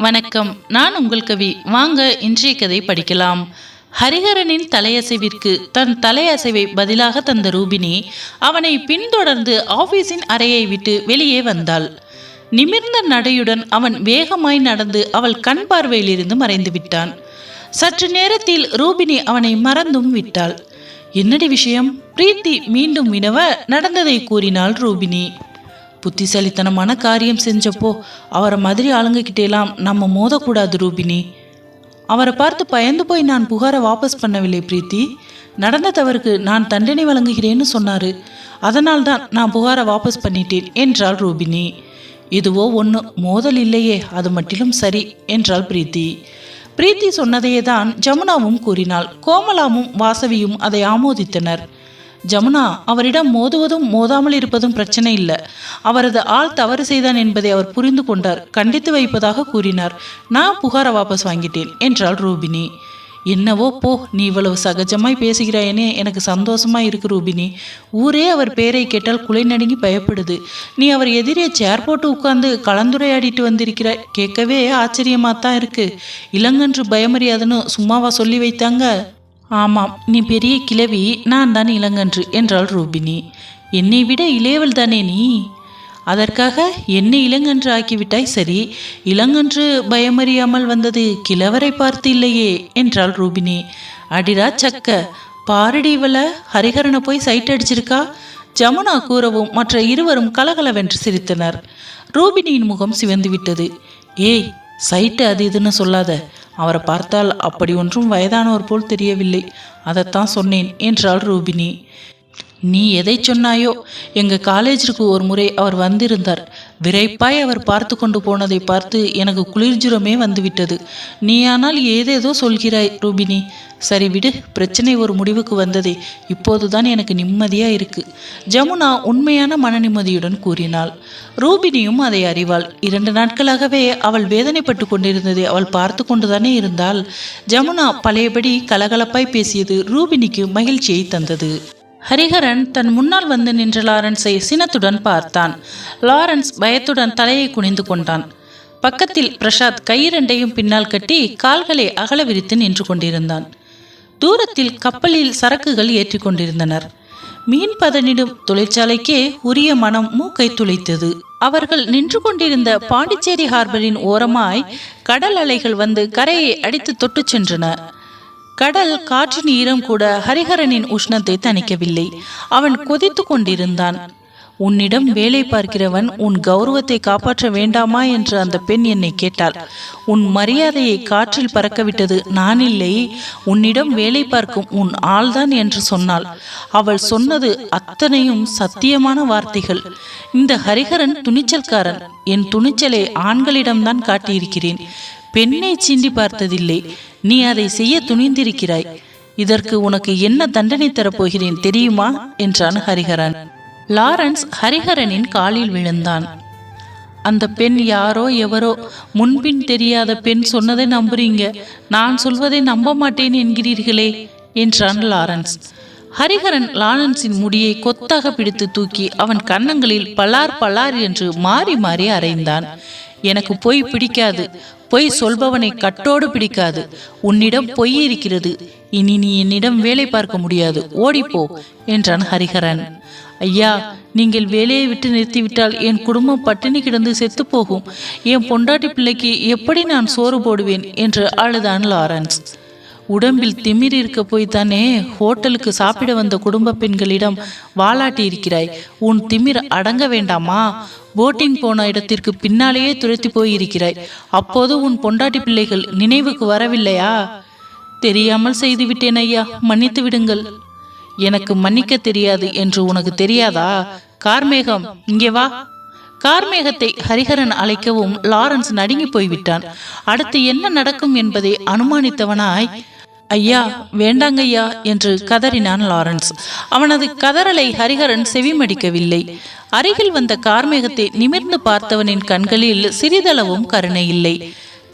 வணக்கம். நான் உங்கள் கவி. வாங்க இன்றைய கதை படிக்கலாம். ஹரிஹரனின் தலையசைவிற்கு தன் தலையசைவை பதிலாக தந்த ரூபினி அவனை பின்தொடர்ந்து ஆபீஸின் அறையை விட்டு வெளியே வந்தாள். நிமிர்ந்த நடையுடன் அவன் வேகமாய் நடந்து அவள் கண் பார்வையிலிருந்து மறைந்து விட்டான். சற்று நேரத்தில் ரூபினி அவனை மறந்தும் விட்டாள். என்னடி விஷயம்? பிரீத்தி மீண்டும் வினவ? நடந்ததை கூறினாள் ரூபினி. புத்திசாலித்தனமான காரியம் செஞ்சப்போ அவரை மாதிரி ஆளுங்கக்கிட்டேலாம் நம்ம மோதக்கூடாது ரூபினி. அவரை பார்த்து பயந்து போய் நான் புகாரை வாபஸ் பண்ணவில்லை பிரீத்தி. நடந்த தவறுக்கு நான் தண்டனை வழங்குகிறேன்னு சொன்னாரு. அதனால்தான் நான் புகாரை வாபஸ் பண்ணிட்டேன் என்றாள் ரூபினி. இதுவோ ஒன்று மோதல் இல்லையே அது மட்டிலும் சரி என்றாள் பிரீத்தி. பிரீத்தி சொன்னதையே தான் ஜமுனாவும் கூறினாள். கோமலாவும் வாசவியும் அதை ஆமோதித்தனர். ஜமுனா அவரிடம் மோதுவதும் மோதாமல் இருப்பதும் பிரச்சனை இல்லை. அவரது ஆள் தவறு செய்தான் என்பதை அவர் புரிந்து கொண்டார். கண்டித்து வைப்பதாக கூறினார். நான் புகாரை வாபஸ் வாங்கிட்டேன் என்றாள் ரூபினி. என்னவோ போ நீ இவ்வளவு சகஜமாய் பேசுகிறாயனே எனக்கு சந்தோஷமா இருக்கு ரூபினி. ஊரே அவர் பேரை கேட்டால் குலை நடுங்கி பயப்படுது. நீ அவர் எதிரே சேர் போட்டு உட்கார்ந்து கலந்துரையாடிட்டு வந்திருக்கிறாய். கேட்கவே ஆச்சரியமாக தான் இருக்கு. இளங்கன்று பயமறியாதுன்னு சும்மாவா சொல்லி வைத்தாங்க? ஆமாம் நீ பெரிய கிழவி நான் தான் இளங்கன்று என்றாள் ரூபினி. என்னை விட இளையவள் தானே நீ? அதற்காக என்னை இளங்கன்று ஆக்கிவிட்டாய் சரி. இளங்கன்று பயமறியாமல் வந்தது கிழவரை பார்த்து இல்லையே என்றாள் ரூபினி. அடிரா சக்க பாரடி இவள ஹரிஹரனை போய் சைட் அடிச்சிருக்கா? ஜமுனா கூறவும் மற்ற இருவரும் கலகலவென்று சிரித்தனர். ரூபினியின் முகம் சிவந்து விட்டது. ஏய் சைட்டு அது இதுன்னு சொல்லாத. அவரை பார்த்தால் அப்படி ஒன்றும் வயதானவர் போல் தெரியவில்லை. அதைத்தான் சொன்னேன் என்றாள் ரூபினி. நீ எதை சொன்னாயோ? எங்க காலேஜிற்கு ஒரு முறை அவர் வந்திருந்தார். விரைப்பாய் அவர் பார்த்து கொண்டு போனதை பார்த்து எனக்கு குளிர்ஜுரமே வந்துவிட்டது. நீயானால் ஏதேதோ சொல்கிறாய் ரூபினி. சரி விடு பிரச்சனை ஒரு முடிவுக்கு வந்ததே. இப்போதுதான் எனக்கு நிம்மதியா இருக்கு. ஜமுனா உண்மையான மன நிம்மதியுடன் கூறினாள். ரூபினியும் அதை அறிவாள். இரண்டு நாட்களாகவே அவள் வேதனைப்பட்டு கொண்டிருந்ததை அவள் பார்த்து கொண்டுதானே இருந்தாள். ஜமுனா பழையபடி கலகலப்பாய் பேசியது ரூபினிக்கு மகிழ்ச்சியை தந்தது. ஹரிஹரன் தன் முன்னால் வந்து நின்ற லாரன்ஸை சினத்துடன் பார்த்தான். லாரன்ஸ் பயத்துடன் தலையை குனிந்து கொண்டான். பக்கத்தில் பிரசாத் கையிரண்டையும் பின்னால் கட்டி கால்களை அகல விரித்து நின்று கொண்டிருந்தான். தூரத்தில் கப்பலில் சரக்குகள் ஏற்றி கொண்டிருந்தனர். மீன் பதனிடும் தொழிற்சாலைக்கே உரிய மனம் மூக்கை துளைத்தது. அவர்கள் நின்று கொண்டிருந்த பாண்டிச்சேரி ஹார்பரின் ஓரமாய் கடல் அலைகள் வந்து கரையை அடித்து தொட்டுச் சென்றன. கடல் காற்றின் ஈரம் கூட ஹரிஹரனின் உஷ்ணத்தை தணிக்கவில்லை. அவன் கொதித்து கொண்டிருந்தான். உன்னிடம் வேலை பார்க்கிறவன் உன் கௌரவத்தை காப்பாற்ற வேண்டாமா? என்று அந்த பெண் என்னை கேட்டாள். உன் மரியாதையை காற்றில் பறக்கவிட்டது நான் இல்லை. உன்னிடம் வேலை பார்க்கும் உன் ஆள்தான் என்று சொன்னாள். அவள் சொன்னது அத்தனையும் சத்தியமான வார்த்தைகள். இந்த ஹரிஹரன் துணிச்சல்காரன். என் துணிச்சலை ஆண்களிடம்தான் காட்டியிருக்கிறேன். பெண்ணை சீண்டி பார்த்ததில்லை. நீ அதை செய்ய துணிந்திருக்கிறாய். இதற்கு உனக்கு என்ன தண்டனை தரப்போகிறேன் தெரியுமா? என்றான் ஹரிஹரன். லாரன்ஸ் ஹரிஹரனின் காலில் விழுந்தான். அந்த பெண் யாரோ எவரோ முன்பின் தெரியாத பெண் சொன்னதை நம்புறீங்க. நான் சொல்வதை நம்ப மாட்டேன் என்கிறீர்களே என்றான் லாரன்ஸ். ஹரிஹரன் லாரன்ஸின் முடியை கொத்தாக பிடித்து தூக்கி அவன் கன்னங்களில் பலார் பலார் என்று மாறி மாறி அறைந்தான். எனக்கு பொய் பிடிக்காது. பொய் சொல்பவனை கட்டோடு பிடிக்காது. உன்னிடம் பொய் இருக்கிறது. இனி நீ என்னிடம் வேலை பார்க்க முடியாது. ஓடிப்போ என்றான் ஹரிஹரன். ஐயா நீங்கள் வேலையை விட்டு நிறுத்திவிட்டால் என் குடும்பம் பட்டினி கிடந்து செத்து போகும் என் பொண்டாட்டி பிள்ளைக்கு எப்படி நான் சோறு போடுவேன்? என்று அழுதான் லாரன்ஸ். உடம்பில் திமிர் இருக்க போய் தானே ஹோட்டலுக்கு சாப்பிட வந்த குடும்ப பெண்களிடம் வாலாட்டி இருக்கிறாய். உன் திமிர் அடங்க வேண்டாமா? போட்டிங் போன இடத்திற்கு பின்னாலேயே துரத்தி போயிருக்கிறாய் அப்போது உன் பொண்டாட்டி பிள்ளைகள் நினைவுக்கு வரவில்லையா? தெரியாமல் செய்துவிட்டேன் ஐயா மன்னித்து விடுங்கள். எனக்கு மன்னிக்க தெரியாது என்று உனக்கு தெரியாதா? கார்மேகம் இங்கே வா. கார்மேகத்தை ஹரிஹரன் அழைக்கவும் லாரன்ஸ் நடுங்கி போய்விட்டான். அடுத்து என்ன நடக்கும் என்பதை அனுமானித்தவனாய் ஐயா வேண்டாங்கய்யா என்று கதறினான் லாரன்ஸ். அவனது கதறலை ஹரிஹரன் செவிமடிக்கவில்லை. அருகில் வந்த கார்மேகத்தை நிமிர்ந்து பார்த்தவனின் கண்களில் சிறிதளவும் கருணை இல்லை.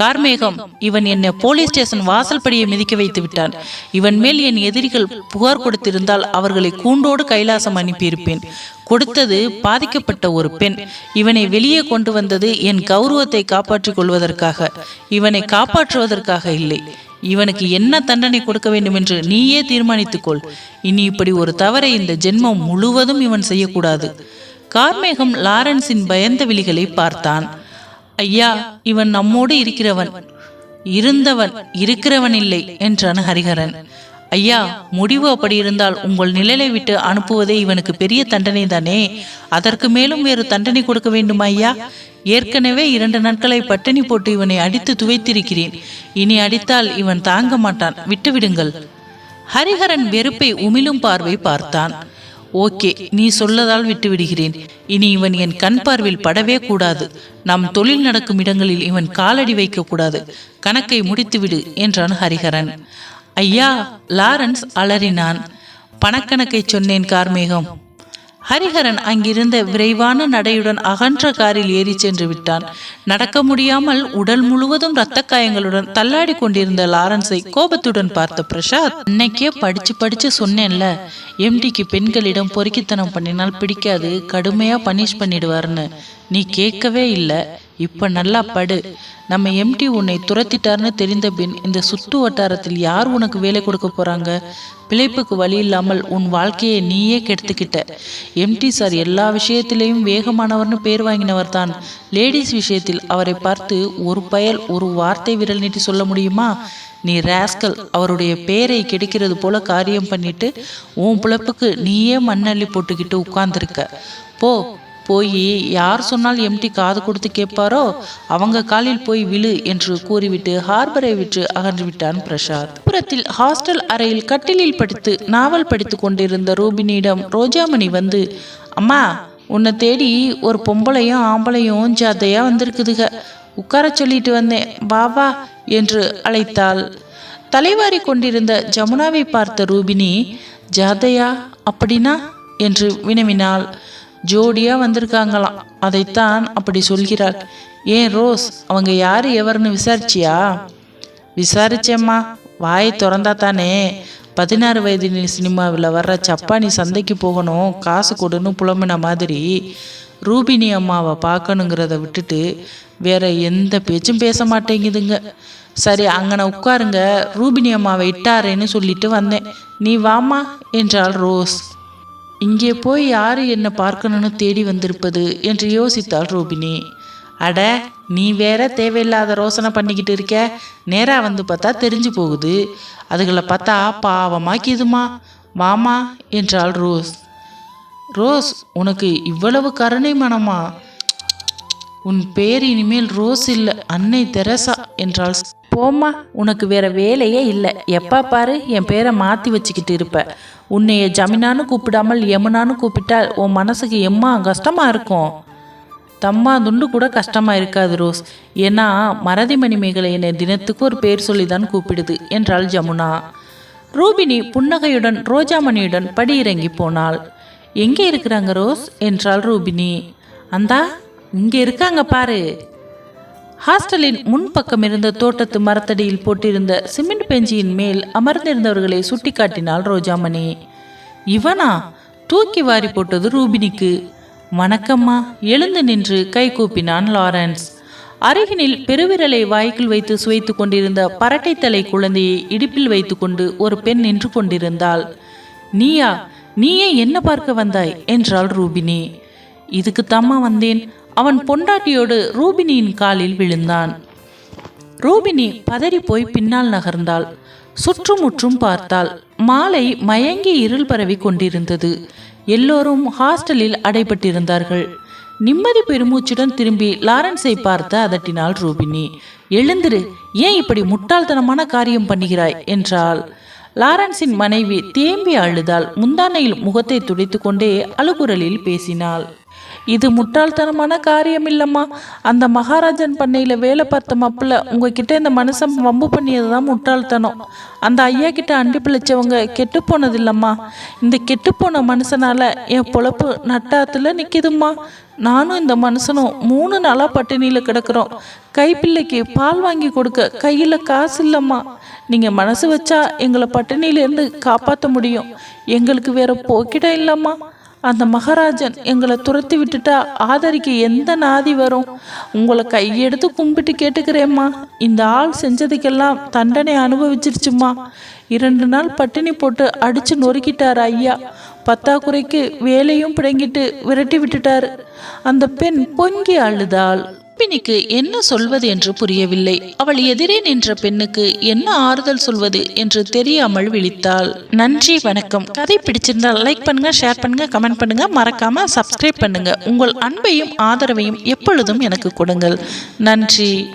கார்மேகம் இவன் என்னை போலீஸ் ஸ்டேஷன் வாசல்படியை மிதிக்க வைத்து விட்டான். இவன் மேல் என் எதிரிகள் புகார் கொடுத்திருந்தால் அவர்களை கூண்டோடு கைலாசம் அனுப்பியிருப்பேன். கொடுத்தது பாதிக்கப்பட்ட ஒரு பெண். இவனை வெளியே கொண்டு வந்தது என் கௌரவத்தை காப்பாற்றிக் கொள்வதற்காக. இவனை காப்பாற்றுவதற்காக இல்லை. இவனுக்கு என்ன தண்டனை கொடுக்க வேண்டும் என்று நீயே தீர்மானித்துக்கொள். இனி இப்படி ஒரு தவறை இந்த ஜென்மம் முழுவதும் இவன் செய்யக்கூடாது. கார்மேகம் லாரன்ஸின் பயந்த விழிகளை பார்த்தான். ஐயா இவன் நம்மோடு இருக்கிறவன். இருந்தவன் இருக்கிறவன் இல்லை என்றான் ஹரிஹரன். ஐயா முடிவு அப்படி இருந்தால் உங்கள் நிழலை விட்டு அனுப்புவதே இவனுக்கு பெரிய தண்டனை தானே அதற்கு மேலும் வேறு தண்டனை கொடுக்க வேண்டுமா ஐயா? ஏற்கனவே இரண்டு நாட்களை பட்டினி போட்டு இவனை அடித்து துவைத்திருக்கிறேன். இனி அடித்தால் இவன் தாங்க மாட்டான். விட்டுவிடுங்கள். ஹரிஹரன் வெறுப்பை உமிழும் பார்வை பார்த்தான். ஓகே நீ சொல்லதால் விட்டு விடுகிறேன் இனி இவன் என் கண் பார்வையில் படவே கூடாது. நம் தொழில் நடக்கும் இடங்களில் இவன் காலடி வைக்க கூடாது கணக்கை முடித்துவிடு என்றான் ஹரிஹரன். ஐயா லாரன்ஸ் அலறினான். பணக்கணக்கை சொன்னேன் கார்மேகம். ஹரிஹரன் அங்கிருந்த விரைவான நடையுடன் அகன்ற காரில் ஏறி சென்று விட்டான். நடக்க முடியாமல் உடல் முழுவதும் இரத்த காயங்களுடன் தள்ளாடி கொண்டிருந்த லாரன்ஸை கோபத்துடன் பார்த்த பிரசாத் இன்னைக்கே படிச்சு படிச்சு சொன்னேன்ல எம்டிக்கு பெண்களிடம் பொறுக்கித்தனம் பண்ணினால் பிடிக்காது கடுமையா பனிஷ் பண்ணிடுவார்னு. நீ கேட்கவே இல்லை. இப்ப நல்லா படு. நம்ம எம்டி உன்னை துரத்திட்டார்னு தெரிந்த பின் இந்த சுற்று வட்டாரத்தில் யார் உனக்கு வேலை கொடுக்க போறாங்க? பிழைப்புக்கு வழி இல்லாமல் உன் வாழ்க்கையை நீயே கெடுத்துக்கிட்ட. எம்டி சார் எல்லா விஷயத்திலையும் வேகமானவர்னு பேர் வாங்கினவர் தான். லேடிஸ் விஷயத்தில் அவரை பார்த்து ஒரு பயல் ஒரு வார்த்தை விரல் நீட்டி சொல்ல முடியுமா? நீ ராஸ்கல் அவருடைய பேரை கெடுக்கிறது போல காரியம் பண்ணிட்டு உன் பிழப்புக்கு நீயே மண்ணள்ளி போட்டுக்கிட்டு உட்கார்ந்துருக்க. போ போய் யார் சொன்னால் எம்டி காது கொடுத்து கேட்பாரோ அவங்க காலில் போய் விழு என்று கூறிவிட்டு ஹார்பரை விட்டு அகன்று விட்டான் பிரசாத். புறத்தில் ஹாஸ்டல் அறையில் கட்டிலில் படித்து நாவல் படித்து கொண்டிருந்த ரூபினியிடம் ரோஜாமணி வந்து அம்மா உன்னை தேடி ஒரு பொம்பளையும் ஆம்பளையும் ஜாதையா வந்திருக்குதுக. உட்கார சொல்லிட்டு வந்தேன். பாபா என்று அழைத்தாள். தலைவாரி கொண்டிருந்த ஜமுனாவை பார்த்த ரூபினி ஜாதையா அப்படின்னா? என்று வினவினாள். ஜோடியா வந்திருக்காங்களாம். அதைத்தான் அப்படி சொல்கிறாள் ஏன் ரோஸ் அவங்க யாரு? எவர்னு விசாரிச்சியா? விசாரிச்சேம்மா. வாயை திறந்தா தானே. பதினாறு வயது சினிமாவில் வர்ற சப்பானி சந்தைக்கு போகணும். காசு கொடுன்னு புலம்பின மாதிரி ரூபினி அம்மாவை பார்க்கணுங்கிறத விட்டுட்டு வேற எந்த பேச்சும் பேச மாட்டேங்குதுங்க. சரி அங்கன உட்காருங்க. ரூபினி அம்மாவை இட்டாரேன்னு சொல்லிட்டு வந்தேன். நீ வாமா என்றாள் ரோஸ். இங்கே போய் யாரு என்ன பார்க்கணும்னு தேடி வந்திருப்பது? என்று யோசித்தாள் ரூபினி. அட நீ வேற தேவையில்லாத ரோசனை பண்ணிக்கிட்டு இருக்க. நேராக வந்து பார்த்தா தெரிஞ்சு போகுது. அதுகளை பார்த்தா பாவமாக்கிதுமா. வாமா என்றாள் ரோஸ். ரோஸ் உனக்கு இவ்வளவு கருணை மனமா? உன் பேர் இனிமேல் ரோஸ் இல்லை அன்னை தெரசா என்றாள். போம்மா உனக்கு வேற வேலையே இல்லை. எப்பா பாரு என் பேரை மாற்றி வச்சுக்கிட்டு இருப்ப. உன்னைய ஜமினான்னு கூப்பிடாமல் யமுனான்னு கூப்பிட்டால் உன் மனசுக்கு எம்மா கஷ்டமாக இருக்கும்? தம்மா துண்டு கூட கஷ்டமாக இருக்காது ரோஸ். ஏன்னா மறதி மணிமேகலை என்னை தினத்துக்கு ஒரு பேர் சொல்லி தான் கூப்பிடுது என்றாள் ஜமுனா. ரூபினி புன்னகையுடன் ரோஜாமணியுடன் படியிறங்கி போனாள். எங்கே இருக்கிறாங்க ரோஸ்? என்றாள் ரூபினி. அந்தா இங்கே இருக்காங்க பாரு. ஹாஸ்டலின் முன்பக்கம் இருந்த தோட்டத்து மரத்தடியில் போட்டிருந்த சிமெண்ட் பெஞ்சியின் மேல் அமர்ந்திருந்தவர்களை சுட்டிக்காட்டினாள் ரோஜாமணி. இவனா? தூக்கி வாரி போட்டது ரூபினிக்கு. வணக்கம்மா எழுந்து நின்று கை கூப்பினான் லாரன்ஸ். அருகினில் பெருவிரலை வாய்க்குள் வைத்து சுவைத்து கொண்டிருந்த பரட்டைத்தலை தலை குழந்தையை இடுப்பில் வைத்துக்கொண்டு ஒரு பெண் நின்று கொண்டிருந்தாள். நீயா? நீயே என்ன பார்க்க வந்தாய்? என்றாள் ரூபினி. இதுக்குத்தாம்மா வந்தேன். அவன் பொண்டாட்டியோடு ரூபினியின் காலில் விழுந்தான். ரூபினி பதறி போய் பின்னால் நகர்ந்தாள். சுற்றுமுற்றும் பார்த்தாள். மாலை மயங்கி இருள் பரவி கொண்டிருந்தது. எல்லோரும் ஹாஸ்டலில் அடைபட்டிருந்தார்கள். நிம்மதி பெருமூச்சுடன் திரும்பி லாரன்ஸை பார்த்து அதட்டினாள் ரூபினி. எழுந்திரு. ஏன் இப்படி முட்டாள்தனமான காரியம் பண்ணுகிறாய்? என்றாள். லாரன்ஸின் மனைவி தேம்பி அழுதாள். முந்தானையில் முகத்தை துடைத்துக்கொண்டே அழுகுரலில் பேசினாள். இது முட்டாள்தனமான காரியம் இல்லைம்மா அந்த மகாராஜன் பண்ணையில் வேலை பார்த்த மாப்பிள்ள உங்ககிட்ட இந்த மனுஷன் வம்பு பண்ணியது தான் முட்டாள்தனம். அந்த ஐயா கிட்ட அண்டி பிழைச்சவங்க கெட்டு போனது இல்லைம்மா இந்த கெட்டுப்போன மனுஷனால என் பொழப்பு நட்டாத்துல நிற்கிதும்மா நானும் இந்த மனுஷனும் மூணு நாளாக பட்டினியில் கிடக்கிறோம். கைப்பிள்ளைக்கு பால் வாங்கி கொடுக்க கையில் காசு இல்லைம்மா. நீங்கள் மனசு வச்சா எங்களை பட்டினியிலேருந்து காப்பாற்ற முடியும். எங்களுக்கு வேற போக்கிடம் இல்லைம்மா. அந்த மகாராஜன் எங்களை துரத்தி விட்டுட்டா ஆதரிக்க எந்த நாதி வரும்? உங்களை கையெடுத்து கும்பிட்டு கேட்டுக்கிறேம்மா. இந்த ஆள் செஞ்சதுக்கெல்லாம் தண்டனை அனுபவிச்சிருச்சுமா இரண்டு நாள் பட்டினி போட்டு அடிச்சு நொறுக்கிட்டார் ஐயா. பத்தாக்குறைக்கு வேலையும் பிடுங்கிட்டு விரட்டி விட்டுட்டாரு. அந்த பெண் பொங்கி அழுதாள். ரூபினிக்கு என்ன சொல்வது என்று புரியவில்லை. அவள் எதிரே நின்ற பெண்ணுக்கு என்ன ஆறுதல் சொல்வது என்று தெரியாமல் விழித்தாள். நன்றி வணக்கம். கதை பிடிச்சிருந்தால் லைக் பண்ணுங்க ஷேர் பண்ணுங்க கமெண்ட் பண்ணுங்க. மறக்காம சப்ஸ்கிரைப் பண்ணுங்க. உங்கள் அன்பையும் ஆதரவையும் எப்பொழுதும் எனக்கு கொடுங்கள். நன்றி.